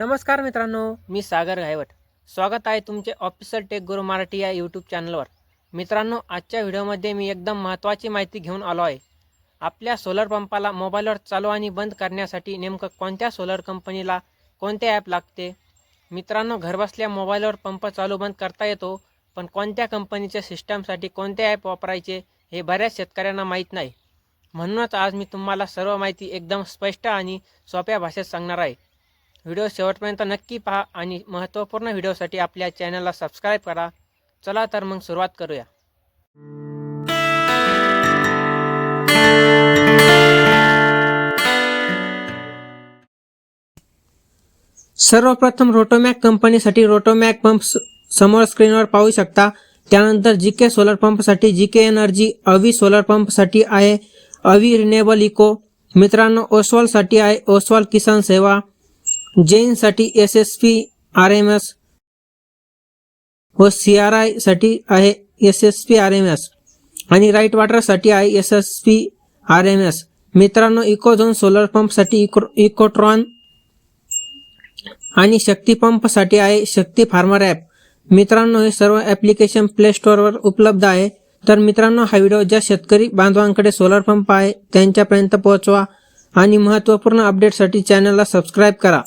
नमस्कार मित्रांनो मी सागर गायवट. स्वागत आहे तुमचे ऑफिसर टेक गुरु मराठी या यूट्यूब चॅनलवर मित्रांनो आजच्या व्हिडिओमध्ये मी एकदम महत्त्वाची माहिती घेऊन आलो आहे. आपल्या सोलर पंपाला मोबाईलवर चालू आणि बंद करण्यासाठी नेमकं कोणत्या सोलर कंपनीला कोणते ॲप लागते? मित्रांनो घरबसल्या मोबाईलवर पंप चालू बंद करता येतो पण कोणत्या कंपनीच्या सिस्टमसाठी कोणते ॲप वापरायचे हे बऱ्याच शेतकऱ्यांना माहीत नाही. म्हणूनच आज मी तुम्हाला सर्व माहिती एकदम स्पष्ट आणि सोप्या भाषेत सांगणार आहे. व्हिडिओ शेवटपर्यंत नक्की पहा आणि महत्त्वपूर्ण व्हिडिओसाठी आपल्या चॅनलला सबस्क्राईब करा. चला तर मग सुरुवात करूया. सर्वप्रथम रोटोमॅक कंपनीसाठी रोटोमॅक पंप समोर स्क्रीनवर पाहू शकता. त्यानंतर जी के सोलर पंपसाठी जी के एनर्जी अवी सोलर पंपसाठी आहे. अवी रिनेबल इको मित्रांनो ओसवालसाठी आहे Oswal Kisan Seva. जैनसाठी S S P R M S व सी आर आयसाठी आहे S S P R M S आणि राईट वॉटरसाठी आहे S S P R M S मित्रांनो इकोझोन सोलर पंपसाठी इको इकोट्रॉन आणि शक्ती पंपसाठी आहे शक्ती फार्मर ॲप. मित्रांनो हे सर्व ॲप्लिकेशन प्ले स्टोअरवर उपलब्ध आहे. तर मित्रांनो हा व्हिडिओ ज्या शेतकरी बांधवांकडे सोलर पंप आहे त्यांच्यापर्यंत पोहोचवा आणि महत्त्वपूर्ण अपडेटसाठी चॅनलला सबस्क्राईब करा.